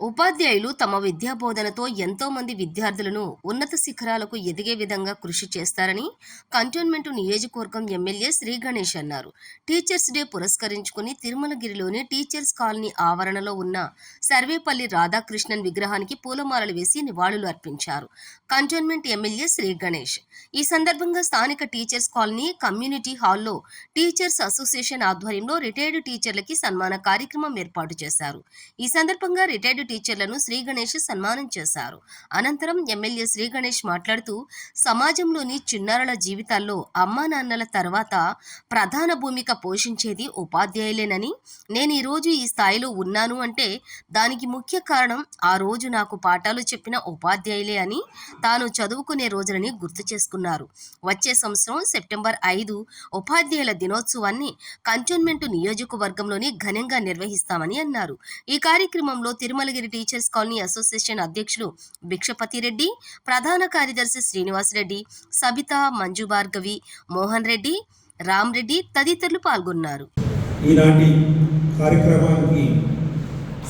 ఉపాధ్యాయులు తమ విద్యాబోధనతో ఎంతో మంది విద్యార్థులను ఉన్నత శిఖరాలకు ఎదిగే విధంగా కృషి చేస్తారని కంటోన్మెంట్ నియోజకవర్గం ఎమ్మెల్యే శ్రీ గణేష్ అన్నారు. టీచర్స్ డే పురస్కరించుకుని తిరుమలగిరిలోని టీచర్స్ కాలనీ ఆవరణలో ఉన్న సర్వేపల్లి రాధాకృష్ణన్ విగ్రహానికి పూలమాలలు వేసి నివాళులు అర్పించారు. Cantonment MLA Shri Ganesh. ఈ సందర్భంగా స్థానిక టీచర్స్ కాలనీ కమ్యూనిటీ హాల్లో టీచర్స్ అసోసియేషన్ ఆధ్వర్యంలో రిటైర్డ్ టీచర్లకి సన్మాన కార్యక్రమం ఏర్పాటు చేశారు. ఈ సందర్భంగా రిటైర్డ్ టీచర్లను శ్రీ గణేష్ సన్మానం చేశారు. అనంతరం ఎమ్మెల్యే శ్రీ గణేష్ మాట్లాడుతూ సమాజంలోని చిన్నారుల జీవితాల్లో అమ్మా నాన్నల తర్వాత ప్రధాన భూమిక పోషించేది ఉపాధ్యాయులేనని నేను ఈరోజు ఈ స్థాయిలో ఉన్నాను అంటే దానికి ముఖ్య కారణం ఆ రోజు నాకు పాఠాలు చెప్పిన ఉపాధ్యాయులే అని తాను చదువుకునే రోజులని గుర్తు చేసుకున్నారు. వచ్చే సంవత్సరం సెప్టెంబర్ ఐదు ఉపాధ్యాయుల దినోత్సవాన్ని కంటోన్మెంట్ నియోజకవర్గంలోని ఘనంగా నిర్వహిస్తామని అన్నారు. ఈ కార్యక్రమంలో తిరుమలగిరి టీచర్స్ కాలనీ అసోసియేషన్ అధ్యక్షులు భిక్షపతి రెడ్డి ప్రధాన కార్యదర్శి శ్రీనివాసరెడ్డి సబిత మంజు భార్గవి మోహన్ రెడ్డి రామ్ రెడ్డి తదితరులు పాల్గొన్నారు. ఈనాటి కార్యక్రమానికి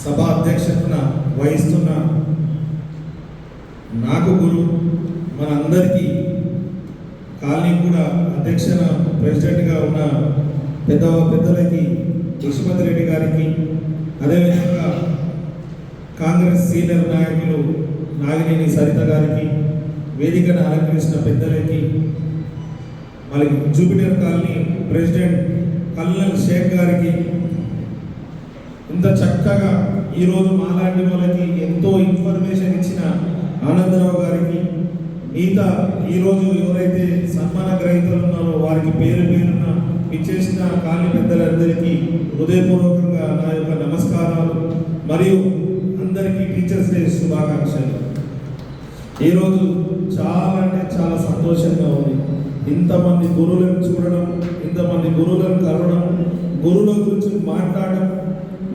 సభ అధ్యక్షతన వహిస్తున్న నాకు గురు మనందరికీ కాలనీ కూడా అధ్యక్షన ప్రెసిడెంట్గా ఉన్న పెద్ద పెద్దలకి యశ్వంత్ రెడ్డి గారికి అదేవిధంగా కాంగ్రెస్ సీనియర్ నాయకులు నాగినేని సరిత గారికి వేదికను అలంకరించిన పెద్దలకి మళ్ళీ Jupiter colony president colonel Sheikh గారికి ఇంత చక్కగా ఈరోజు మాలాంటి వాళ్ళకి ఎంతో ఇన్ఫర్మేషన్ ఇచ్చిన ఆనందరావు గారికి మిగతా ఈరోజు ఎవరైతే సన్మాన గ్రహీతలు ఉన్నారో వారికి పేరు పేరున ఇచ్చేసిన కాలనీ పెద్దలందరికీ హృదయపూర్వకంగా నా యొక్క నమస్కారాలు. మరియు అందరికీ డే శుభాకాంక్షలు ఈరోజు చాలా అంటే చాలా సంతోషంగా ఉంది. ఇంతమంది గురువులను చూడడం ఇంతమంది గురువులను కలవడం గురువుల గురించి మాట్లాడడం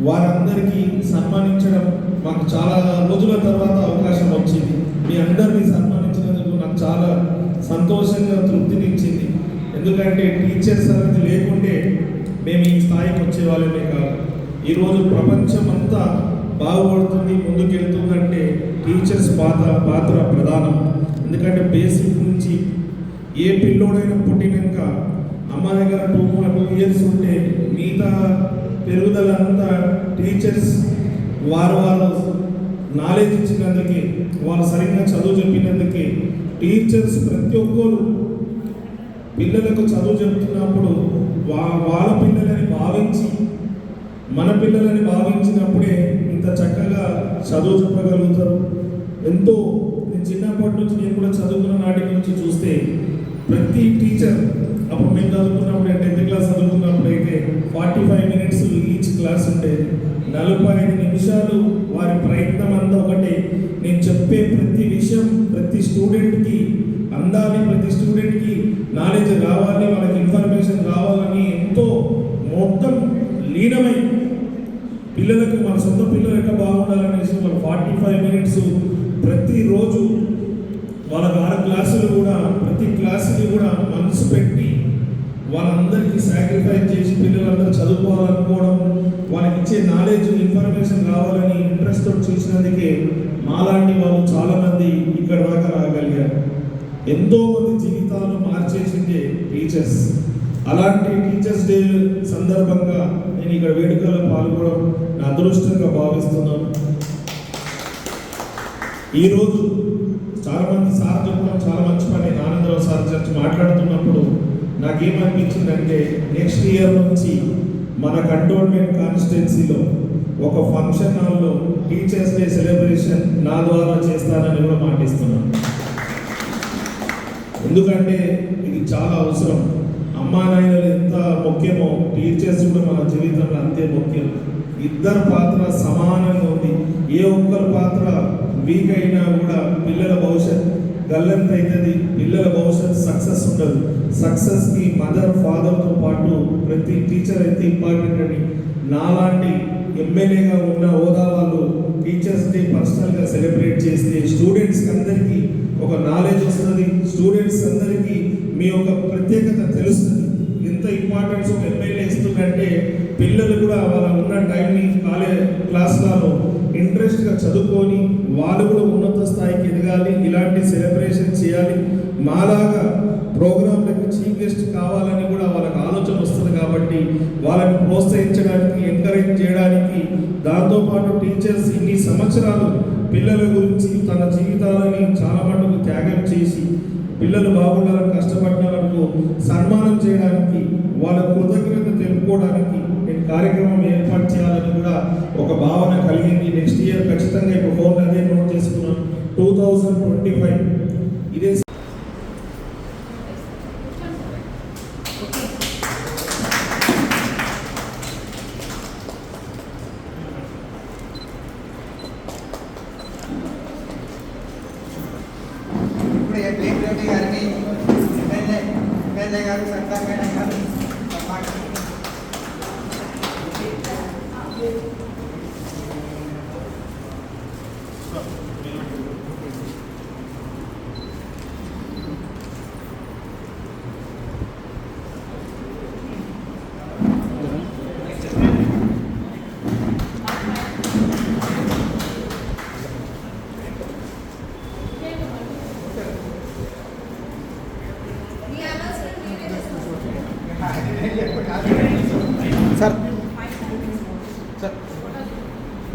వారందరికీ సన్మానించడం మాకు చాలా రోజుల తర్వాత అవకాశం వచ్చింది. మీ అందరినీ సన్మానించినందుకు నాకు చాలా సంతోషంగా తృప్తినిచ్చింది. ఎందుకంటే టీచర్స్ అనేది లేకుంటే మేము ఈ స్థాయికి వచ్చేవాళ్ళమే కాదు. ఈరోజు ప్రపంచం అంతా బాగుపడుతుంది ముందుకెళ్తుందంటే టీచర్స్ పాత్ర పాత్ర ప్రధానం. ఎందుకంటే బేసిక్ నుంచి ఏ పిల్లోడైనా పుట్టినాక అమ్మ దగ్గర టూ టూ ఇయర్స్ ఉంటే మిగతా పెరుగుదల అంతా టీచర్స్ వారు వారు నాలెడ్జ్ ఇచ్చినందుకే వాళ్ళు సరిగ్గా చదువు చెప్పినందుకే టీచర్స్ ప్రతి ఒక్కరు పిల్లలకు చదువు చెప్తున్నప్పుడు వా వాళ్ళ పిల్లలని భావించి మన పిల్లలని భావించినప్పుడే ఇంత చక్కగా చదువు చెప్పగలుగుతారు. ఎంతో నేను చిన్నప్పటి నుంచి నేను కూడా చదువుకున్న నాటి నుంచి చూస్తే ప్రతి టీచర్ అప్పుడు మేము చదువుకున్నప్పుడు టెన్త్ క్లాస్ చదువుకున్నప్పుడు అయితే forty five minutes each class ఉండేది నలభై ఐదు నిమిషాలు వారి ప్రయత్నం అంతా ఒకటే. నేను చెప్పే ప్రతి విషయం ప్రతి స్టూడెంట్కి అందాలి ప్రతి స్టూడెంట్కి నాలెడ్జ్ రావాలి వాళ్ళకి ఇన్ఫర్మేషన్ రావాలని ఎంతో మొత్తం లీనమై పిల్లలకు మన సొంత పిల్లలు ఎట్లా బాగుండాలనేసి వాళ్ళు ఫార్టీ ఫైవ్ మినిట్స్ ప్రతిరోజు వాళ్ళకి ఆరు క్లాసులు కూడా ప్రతి క్లాసుని కూడా మనసు పెట్టి వాళ్ళందరికీ సాక్రిఫైస్ చేసి పిల్లలందరూ చదువుకోవాలనుకోవడం వాళ్ళకి ఇచ్చే నాలెడ్జ్ ఇన్ఫర్మేషన్ రావాలని ఇంట్రెస్ట్ తోటి చూసినందుకే మాలాంటి వాళ్ళు చాలామంది ఇక్కడ దాకా రాగలిగారు. ఎంతో మంది జీవితాలను మార్చేసిందే టీచర్స్. అలాంటి టీచర్స్ డే సందర్భంగా నేను ఇక్కడ వేడుకల్లో పాల్గొనడం నా అదృష్టంగా భావిస్తున్నాను. ఈరోజు చాలా మంది సార్ చెప్పడం చాలా మంచి పని. ఆనందరావు సార్ చర్చ మాట్లాడుతున్నప్పుడు నాకేమనిపించిందంటే నెక్స్ట్ ఇయర్ నుంచి మన కంటోన్మెంట్ కాన్స్టిట్యున్సీలో ఒక ఫంక్షన్ హాల్లో టీచర్స్ డే సెలబ్రేషన్ నా ద్వారా చేస్తానని కూడా మాటిస్తున్నాను. ఎందుకంటే ఇది చాలా అవసరం. అమ్మా నాయనలు ఎంత ముఖ్యమో టీచర్స్ కూడా మన జీవితంలో అంతే ముఖ్యం. ఇద్దరు పాత్ర సమానంగా ఉంది. ఏ ఒక్కరి పాత్ర వీక్ అయినా కూడా పిల్లల భవిష్యత్ గల్లంత అవుతుంది పిల్లల భవిష్యత్ సక్సెస్ ఉండదు. సక్సెస్కి మదర్ ఫాదర్తో పాటు ప్రతి టీచర్ అయితే ఇంపార్టెంట్ అని నాలాంటి ఎమ్మెల్యేగా ఉన్న హోదా వాళ్ళు టీచర్స్ డే పర్సనల్గా సెలబ్రేట్ చేస్తే స్టూడెంట్స్కి అందరికీ ఒక నాలెడ్జ్ వస్తుంది. స్టూడెంట్స్ అందరికీ మీ యొక్క ప్రత్యేకత తెలుస్తుంది. ఇంపార్టెన్స్ ఒక ఎమ్మెల్యే ఇస్తుందంటే పిల్లలు కూడా వాళ్ళ ఉన్న టైంని కాలేజ్ క్లాస్లలో ఇంట్రెస్ట్గా చదువుకొని వాళ్ళు కూడా ఉన్నత స్థాయికి ఎదగాలి ఇలాంటి సెలబ్రేషన్ చేయాలి. మాలాగా ప్రోగ్రాంలకు చీఫ్ గెస్ట్ కావాలని కూడా వాళ్ళకి ఆలోచన వస్తుంది కాబట్టి వాళ్ళని ప్రోత్సహించడానికి ఎంకరేజ్ చేయడానికి దాంతోపాటు టీచర్స్ ఇన్ని సంవత్సరాలు పిల్లల గురించి తన జీవితాలని చాలా మటుకు త్యాగం చేసి పిల్లలు బాగుండాలని కష్టపడినందుకు సన్మానం చేయడానికి వాళ్ళ కృతజ్ఞత తెలుపుకోవడానికి నేను కార్యక్రమం ఏర్పాటు చేయాలని కూడా ఒక భావన కలిగింది. నెక్స్ట్ ఇయర్ ఖచ్చితంగా ఇప్పుడు ఫోన్ అదే నోట్ చేసుకున్నాం. టూ థౌజండ్ ట్వంటీ ఫైవ్ ఇదే ఇప్పుడు ప్రేమ్ ఎమ్మెల్యే ఎమ్మెల్యే గారు మేడం గారు Thank you.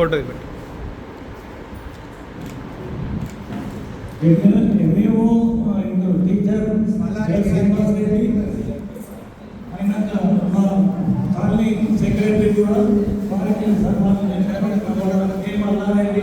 ఫోటో ఇవ్వండి మేము ఇందులో టీచర్ శ్రీనివాస్ రెడ్డి అయినాక మా కాలనీ సెక్రటరీ కూడా వారికి సన్మానం చేశారు. మల్లారెడ్డి